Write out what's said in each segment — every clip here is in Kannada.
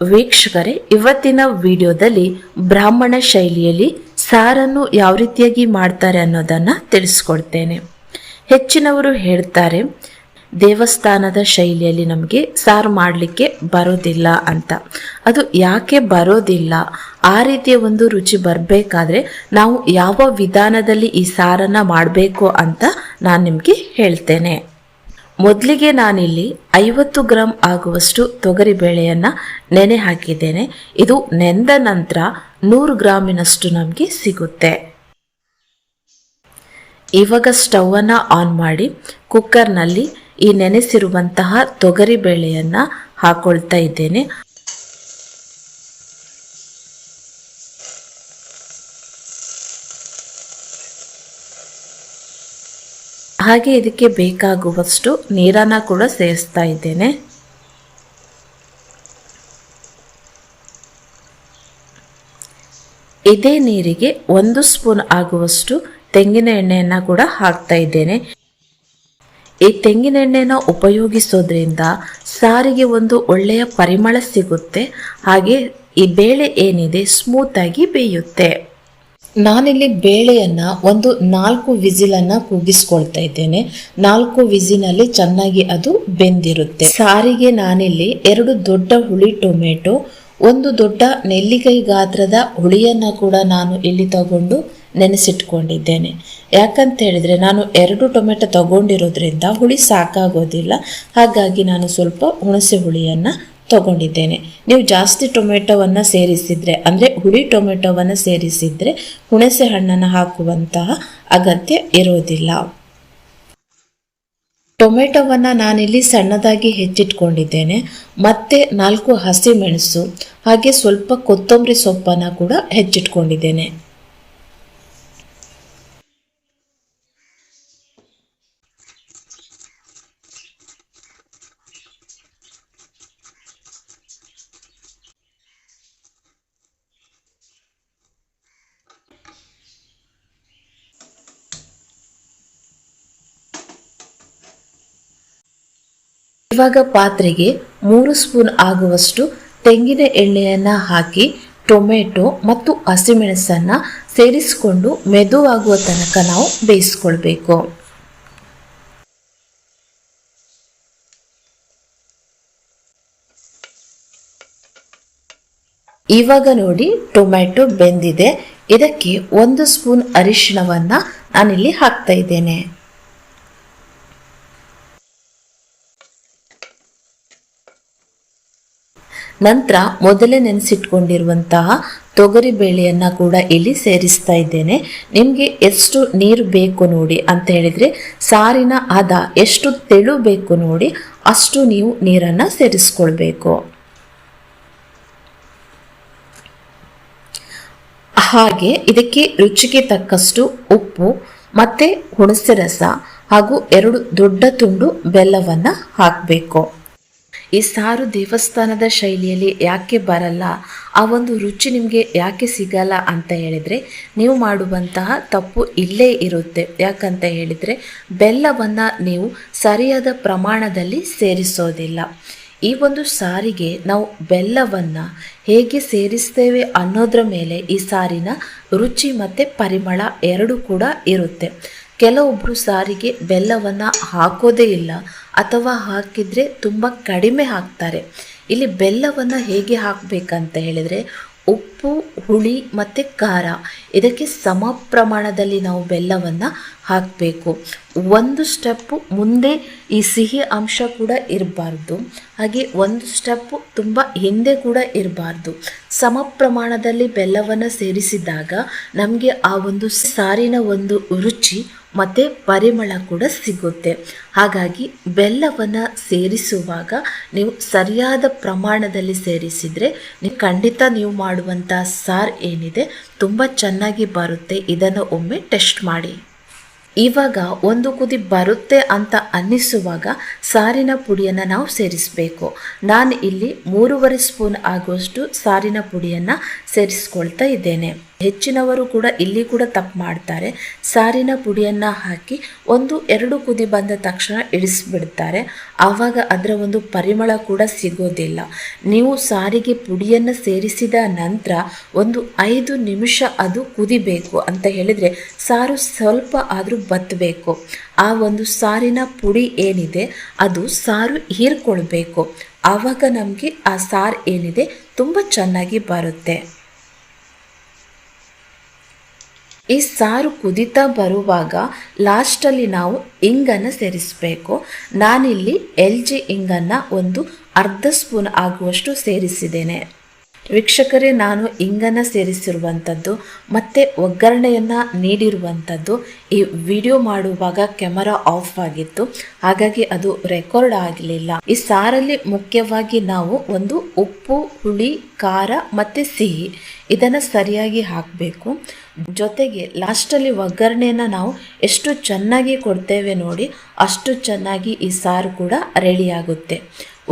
ವೀಕ್ಷಕರೇ, ಇವತ್ತಿನ ವಿಡಿಯೋದಲ್ಲಿ ಬ್ರಾಹ್ಮಣ ಶೈಲಿಯಲ್ಲಿ ಸಾರನ್ನು ಯಾವ ರೀತಿಯಾಗಿ ಮಾಡ್ತಾರೆ ಅನ್ನೋದನ್ನು ತಿಳಿಸ್ಕೊಡ್ತೇನೆ. ಹೆಚ್ಚಿನವರು ಹೇಳ್ತಾರೆ, ದೇವಸ್ಥಾನದ ಶೈಲಿಯಲ್ಲಿ ನಮಗೆ ಸಾರು ಮಾಡಲಿಕ್ಕೆ ಬರೋದಿಲ್ಲ ಅಂತ. ಅದು ಯಾಕೆ ಬರೋದಿಲ್ಲ? ಆ ರೀತಿಯ ಒಂದು ರುಚಿ ಬರಬೇಕಾದ್ರೆ ನಾವು ಯಾವ ವಿಧಾನದಲ್ಲಿ ಈ ಸಾರನ್ನು ಮಾಡಬೇಕು ಅಂತ ನಾನು ನಿಮಗೆ ಹೇಳ್ತೇನೆ. ಮೊದಲಿಗೆ ನಾನಿಲ್ಲಿ ಐವತ್ತು ಗ್ರಾಂ ಆಗುವಷ್ಟು ತೊಗರಿ ಬೇಳೆಯನ್ನು ನೆನೆ ಹಾಕಿದ್ದೇನೆ. ಇದು ನೆಂದ ನಂತರ ನೂರು ಗ್ರಾಮಿನಷ್ಟು ನಮಗೆ ಸಿಗುತ್ತೆ. ಇವಾಗ ಸ್ಟವನ್ನು ಆನ್ ಮಾಡಿ ಕುಕ್ಕರ್ನಲ್ಲಿ ಈ ನೆನೆಸಿರುವಂತಹ ತೊಗರಿ ಬೇಳೆಯನ್ನು ಹಾಕೊಳ್ತಾ ಇದ್ದೇನೆ. ಹಾಗೆ ಇದಕ್ಕೆ ಬೇಕಾಗುವಷ್ಟು ನೀರನ್ನು ಕೂಡ ಸೇರಿಸ್ತಾ ಇದ್ದೇನೆ. ಇದೇ ನೀರಿಗೆ ಒಂದು ಸ್ಪೂನ್ ಆಗುವಷ್ಟು ತೆಂಗಿನ ಎಣ್ಣೆಯನ್ನು ಕೂಡ ಹಾಕ್ತಾ ಇದ್ದೇನೆ. ಈ ತೆಂಗಿನ ಎಣ್ಣೆನ ಉಪಯೋಗಿಸೋದ್ರಿಂದ ಸಾರಿಗೆ ಒಂದು ಒಳ್ಳೆಯ ಪರಿಮಳ ಸಿಗುತ್ತೆ. ಹಾಗೆ ಈ ಬೇಳೆ ಏನಿದೆ ಸ್ಮೂತ್ ಆಗಿ ಬೇಯುತ್ತೆ. ನಾನಿಲ್ಲಿ ಬೇಳೆಯನ್ನ ಒಂದು ನಾಲ್ಕು ವಿಸಿಲನ್ನು ಕೂಗಿಸ್ಕೊಳ್ತಾ ಇದ್ದೇನೆ. ನಾಲ್ಕು ವಿಸಿನಲ್ಲಿ ಚೆನ್ನಾಗಿ ಅದು ಬೆಂದಿರುತ್ತೆ. ಸಾರಿಗೆ ನಾನಿಲ್ಲಿ ಎರಡು ದೊಡ್ಡ ಹುಳಿ ಟೊಮೆಟೊ, ಒಂದು ದೊಡ್ಡ ನೆಲ್ಲಿಕಾಯಿ ಗಾತ್ರದ ಹುಳಿಯನ್ನ ಕೂಡ ನಾನು ಇಲ್ಲಿ ತಗೊಂಡು ನೆನೆಸಿಟ್ಕೊಂಡಿದ್ದೇನೆ. ಯಾಕಂತ ಹೇಳಿದ್ರೆ ನಾನು ಎರಡು ಟೊಮೆಟೊ ತಗೊಂಡಿರೋದ್ರಿಂದ ಹುಳಿ ಸಾಕಾಗೋದಿಲ್ಲ. ಹಾಗಾಗಿ ನಾನು ಸ್ವಲ್ಪ ಹುಣಸೆ ಹುಳಿಯನ್ನ ತಗೊಂಡಿದ್ದೇನೆ. ನೀವು ಜಾಸ್ತಿ ಟೊಮೆಟೊವನ್ನು ಸೇರಿಸಿದ್ರೆ, ಅಂದರೆ ಹುಳಿ ಟೊಮೆಟೊವನ್ನು ಸೇರಿಸಿದ್ರೆ ಹುಣಸೆ ಹಣ್ಣನ್ನು ಹಾಕುವಂತಹ ಅಗತ್ಯ ಇರೋದಿಲ್ಲ. ಟೊಮೆಟೊವನ್ನು ನಾನಿಲ್ಲಿ ಸಣ್ಣದಾಗಿ ಹೆಚ್ಚಿಟ್ಕೊಂಡಿದ್ದೇನೆ. ಮತ್ತೆ ನಾಲ್ಕು ಹಸಿಮೆಣಸು ಹಾಗೆ ಸ್ವಲ್ಪ ಕೊತ್ತಂಬರಿ ಸೊಪ್ಪನ್ನು ಕೂಡ ಹೆಚ್ಚಿಟ್ಕೊಂಡಿದ್ದೇನೆ. ಇವಾಗ ಪಾತ್ರೆಗೆ ಮೂರು ಸ್ಪೂನ್ ಆಗುವಷ್ಟು ತೆಂಗಿನ ಎಣ್ಣೆಯನ್ನು ಹಾಕಿ, ಟೊಮೆಟೊ ಮತ್ತು ಹಸಿಮೆಣಸನ್ನು ಸೇರಿಸಿಕೊಂಡು ಮೆದುವಾಗುವ ತನಕ ನಾವು ಬೇಯಿಸ್ಕೊಳ್ಬೇಕು. ಇವಾಗ ನೋಡಿ ಟೊಮ್ಯಾಟೊ ಬೆಂದಿದೆ. ಇದಕ್ಕೆ ಒಂದು ಸ್ಪೂನ್ ಅರಿಶಿಣವನ್ನು ನಾನಿಲ್ಲಿ ಹಾಕ್ತಾ ಇದ್ದೇನೆ. ನಂತರ ಮೊದಲೇ ನೆನೆಸಿಟ್ಕೊಂಡಿರುವಂತಹ ತೊಗರಿ ಬೇಳೆಯನ್ನು ಕೂಡ ಇಲ್ಲಿ ಸೇರಿಸ್ತಾ ಇದ್ದೇನೆ. ನಿಮಗೆ ಎಷ್ಟು ನೀರು ಬೇಕು ನೋಡಿ ಅಂತ ಹೇಳಿದರೆ ಸಾರಿನ ಹದ ಎಷ್ಟು ತೆಳು ಬೇಕು ನೋಡಿ ಅಷ್ಟು ನೀವು ನೀರನ್ನು ಸೇರಿಸ್ಕೊಳ್ಬೇಕು. ಹಾಗೆ ಇದಕ್ಕೆ ರುಚಿಗೆ ತಕ್ಕಷ್ಟು ಉಪ್ಪು, ಮತ್ತು ಹುಣಸೆ ರಸ ಹಾಗೂ ಎರಡು ದೊಡ್ಡ ತುಂಡು ಬೆಲ್ಲವನ್ನು ಹಾಕಬೇಕು. ಈ ಸಾರು ದೇವಸ್ಥಾನದ ಶೈಲಿಯಲ್ಲಿ ಯಾಕೆ ಬರಲ್ಲ? ಆ ಒಂದು ರುಚಿ ನಿಮಗೆ ಯಾಕೆ ಸಿಗಲ್ಲ ಅಂತ ಹೇಳಿದರೆ, ನೀವು ಮಾಡುವಂತಹ ತಪ್ಪು ಇಲ್ಲೇ ಇರುತ್ತೆ. ಯಾಕಂತ ಹೇಳಿದರೆ, ಬೆಲ್ಲವನ್ನು ನೀವು ಸರಿಯಾದ ಪ್ರಮಾಣದಲ್ಲಿ ಸೇರಿಸೋದಿಲ್ಲ. ಈ ಒಂದು ಸಾರಿಗೆ ನಾವು ಬೆಲ್ಲವನ್ನು ಹೇಗೆ ಸೇರಿಸ್ತೇವೆ ಅನ್ನೋದ್ರ ಮೇಲೆ ಈ ಸಾರಿನ ರುಚಿ ಮತ್ತು ಪರಿಮಳ ಎರಡೂ ಕೂಡ ಇರುತ್ತೆ. ಕೆಲವೊಬ್ಬರು ಸಾರಿಗೆ ಬೆಲ್ಲವನ್ನು ಹಾಕೋದೇ ಇಲ್ಲ ಅಥವಾ ಹಾಕಿದರೆ ತುಂಬ ಕಡಿಮೆ ಹಾಕ್ತಾರೆ. ಇಲ್ಲಿ ಬೆಲ್ಲವನ್ನು ಹೇಗೆ ಹಾಕಬೇಕಂತ ಹೇಳಿದರೆ ಉಪ್ಪು, ಹುಳಿ ಮತ್ತು ಖಾರ ಇದಕ್ಕೆ ಸಮ ಪ್ರಮಾಣದಲ್ಲಿ ನಾವು ಬೆಲ್ಲವನ್ನು ಹಾಕಬೇಕು. ಒಂದು ಸ್ಟೆಪ್ಪು ಮುಂದೆ ಈ ಸಿಹಿ ಅಂಶ ಕೂಡ ಇರಬಾರ್ದು. ಹಾಗೆ ಒಂದು ಸ್ಟೆಪ್ಪು ತುಂಬ ಹಿಂದೆ ಕೂಡ ಇರಬಾರ್ದು. ಸಮ ಪ್ರಮಾಣದಲ್ಲಿ ಬೆಲ್ಲವನ್ನು ಸೇರಿಸಿದಾಗ ನಮಗೆ ಆ ಒಂದು ಸಾರಿನ ಒಂದು ರುಚಿ ಮತ್ತು ಪರಿಮಳ ಕೂಡ ಸಿಗುತ್ತೆ. ಹಾಗಾಗಿ ಬೆಲ್ಲವನ್ನು ಸೇರಿಸುವಾಗ ನೀವು ಸರಿಯಾದ ಪ್ರಮಾಣದಲ್ಲಿ ಸೇರಿಸಿದರೆ ನೀವು ಖಂಡಿತ ನೀವು ಮಾಡುವಂಥ ಸಾರು ಏನಿದೆ ತುಂಬ ಚೆನ್ನಾಗಿ ಬರುತ್ತೆ. ಇದನ್ನು ಒಮ್ಮೆ ಟೆಸ್ಟ್ ಮಾಡಿ. ಇವಾಗ ಒಂದು ಕುದಿ ಬರುತ್ತೆ ಅಂತ ಅನ್ನಿಸುವಾಗ ಸಾರಿನ ಪುಡಿಯನ್ನು ನಾವು ಸೇರಿಸಬೇಕು. ನಾನು ಇಲ್ಲಿ ಮೂರುವರೆ ಸ್ಪೂನ್ ಆಗುವಷ್ಟು ಸಾರಿನ ಪುಡಿಯನ್ನು ಸೇರಿಸ್ಕೊಳ್ತಾ ಇದ್ದೇನೆ. ಹೆಚ್ಚಿನವರು ಕೂಡ ಇಲ್ಲಿ ಕೂಡ ತಪ್ಪು ಮಾಡ್ತಾರೆ. ಸಾರಿನ ಪುಡಿಯನ್ನು ಹಾಕಿ ಒಂದು ಎರಡು ಕುದಿ ಬಂದ ತಕ್ಷಣ ಇಳಿಸ್ಬಿಡ್ತಾರೆ. ಆವಾಗ ಅದರ ಒಂದು ಪರಿಮಳ ಕೂಡ ಸಿಗೋದಿಲ್ಲ. ನೀವು ಸಾರಿಗೆ ಪುಡಿಯನ್ನು ಸೇರಿಸಿದ ನಂತರ ಒಂದು ಐದು ನಿಮಿಷ ಅದು ಕುದಿಬೇಕು ಅಂತ ಹೇಳಿದರೆ ಸಾರು ಸ್ವಲ್ಪ ಆದರೂ ಬತ್ತಬೇಕು ಆ ಒಂದು ಸಾರಿನ ಪುಡಿ ಏನಿದೆ ಅದು ಸಾರು ಹೀರ್ಕೊಳ್ಬೇಕು. ಆವಾಗ ನಮಗೆ ಆ ಸಾರು ಏನಿದೆ ತುಂಬ ಚೆನ್ನಾಗಿ ಬರುತ್ತೆ. ಈ ಸಾರು ಕುದಿತಾ ಬರುವಾಗ ಲಾಸ್ಟಲ್ಲಿ ನಾವು ಇಂಗನ್ನು ಸೇರಿಸಬೇಕು. ನಾನಿಲ್ಲಿ ಎಲ್ ಜಿ ಇಂಗನ್ನು ಒಂದು ಅರ್ಧ ಸ್ಪೂನ್ ಆಗುವಷ್ಟು ಸೇರಿಸಿದ್ದೇನೆ. ವೀಕ್ಷಕರೇ, ನಾನು ಇಂಗನ್ನು ಸೇರಿಸಿರುವಂಥದ್ದು, ಮತ್ತು ಒಗ್ಗರಣೆಯನ್ನು ನೀಡಿರುವಂಥದ್ದು ಈ ವಿಡಿಯೋ ಮಾಡುವಾಗ ಕ್ಯಾಮರಾ ಆಫ್ ಆಗಿತ್ತು. ಹಾಗಾಗಿ ಅದು ರೆಕಾರ್ಡ್ ಆಗಲಿಲ್ಲ. ಈ ಸಾರಲ್ಲಿ ಮುಖ್ಯವಾಗಿ ನಾವು ಒಂದು ಉಪ್ಪು, ಹುಳಿ, ಖಾರ ಮತ್ತು ಸಿಹಿ ಇದನ್ನು ಸರಿಯಾಗಿ ಹಾಕಬೇಕು. ಜೊತೆಗೆ ಲಾಸ್ಟಲ್ಲಿ ಒಗ್ಗರಣೆಯನ್ನು ನಾವು ಎಷ್ಟು ಚೆನ್ನಾಗಿ ಕೊಡ್ತೇವೆ ನೋಡಿ, ಅಷ್ಟು ಚೆನ್ನಾಗಿ ಈ ಸಾರು ಕೂಡ ರೆಡಿಯಾಗುತ್ತೆ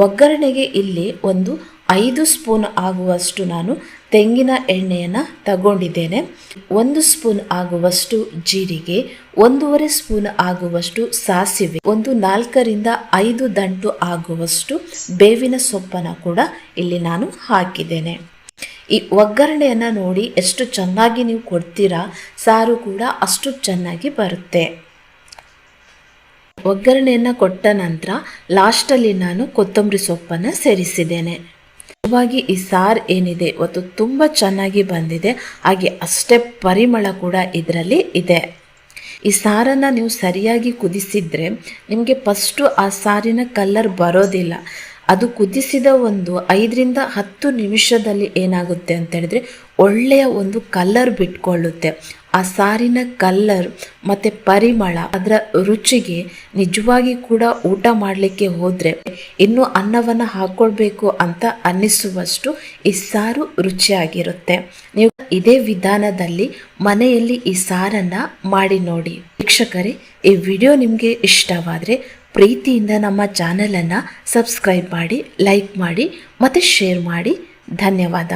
ಒಗ್ಗರಣೆಗೆ ಇಲ್ಲಿ ಒಂದು ಐದು ಸ್ಪೂನ್ ಆಗುವಷ್ಟು ನಾನು ತೆಂಗಿನ ಎಣ್ಣೆಯನ್ನು ತಗೊಂಡಿದ್ದೇನೆ. ಒಂದು ಸ್ಪೂನ್ ಆಗುವಷ್ಟು ಜೀರಿಗೆ, ಒಂದೂವರೆ ಸ್ಪೂನ್ ಆಗುವಷ್ಟು ಸಾಸಿವೆ, ಒಂದು ನಾಲ್ಕರಿಂದ ಐದು ದಂಟು ಆಗುವಷ್ಟು ಬೇವಿನ ಸೊಪ್ಪನ್ನು ಕೂಡ ಇಲ್ಲಿ ನಾನು ಹಾಕಿದ್ದೇನೆ. ಈ ಒಗ್ಗರಣೆಯನ್ನು ನೋಡಿ ಎಷ್ಟು ಚೆನ್ನಾಗಿ ನೀವು ಕೊಡ್ತೀರಾ, ಸಾರು ಕೂಡ ಅಷ್ಟು ಚೆನ್ನಾಗಿ ಬರುತ್ತೆ. ಒಗ್ಗರಣೆಯನ್ನು ಕೊಟ್ಟ ನಂತರ ಲಾಸ್ಟಲ್ಲಿ ನಾನು ಕೊತ್ತಂಬರಿ ಸೊಪ್ಪನ್ನು ಸೇರಿಸಿದ್ದೇನೆ. ನಿಜವಾಗಿ ಈ ಸಾರ್ ಏನಿದೆ, ಇವತ್ತು ತುಂಬ ಚೆನ್ನಾಗಿ ಬಂದಿದೆ. ಹಾಗೆ ಅಷ್ಟೇ ಪರಿಮಳ ಕೂಡ ಇದರಲ್ಲಿ ಇದೆ. ಈ ಸಾರನ್ನು ನೀವು ಸರಿಯಾಗಿ ಕುದಿಸಿದರೆ ನಿಮಗೆ ಫಸ್ಟು ಆ ಸಾರಿನ ಕಲ್ಲರ್ ಬರೋದಿಲ್ಲ. ಅದು ಕುದಿಸಿದ ಒಂದು ಐದರಿಂದ ಹತ್ತು ನಿಮಿಷದಲ್ಲಿ ಏನಾಗುತ್ತೆ ಅಂತ ಹೇಳಿದ್ರೆ ಒಳ್ಳೆಯ ಒಂದು ಕಲ್ಲರ್ ಬಿಟ್ಕೊಳ್ಳುತ್ತೆ. ಆ ಸಾರಿನ ಕಲ್ಲರ್ ಮತ್ತು ಪರಿಮಳ ಅದರ ರುಚಿಗೆ ನಿಜವಾಗಿ ಕೂಡ ಊಟ ಮಾಡಲಿಕ್ಕೆ ಹೋದರೆ ಇನ್ನೂ ಅನ್ನವನ್ನು ಹಾಕ್ಕೊಳ್ಬೇಕು ಅಂತ ಅನ್ನಿಸುವಷ್ಟು ಈ ಸಾರು ರುಚಿಯಾಗಿರುತ್ತೆ. ನೀವು ಇದೇ ವಿಧಾನದಲ್ಲಿ ಮನೆಯಲ್ಲಿ ಈ ಸಾರನ್ನು ಮಾಡಿ ನೋಡಿ. ವೀಕ್ಷಕರೇ, ಈ ವಿಡಿಯೋ ನಿಮಗೆ ಇಷ್ಟವಾದರೆ ಪ್ರೀತಿಯಿಂದ ನಮ್ಮ ಚಾನಲನ್ನು ಸಬ್ಸ್ಕ್ರೈಬ್ ಮಾಡಿ ಲೈಕ್ ಮಾಡಿ ಮತ್ತು ಶೇರ್ ಮಾಡಿ. ಧನ್ಯವಾದ.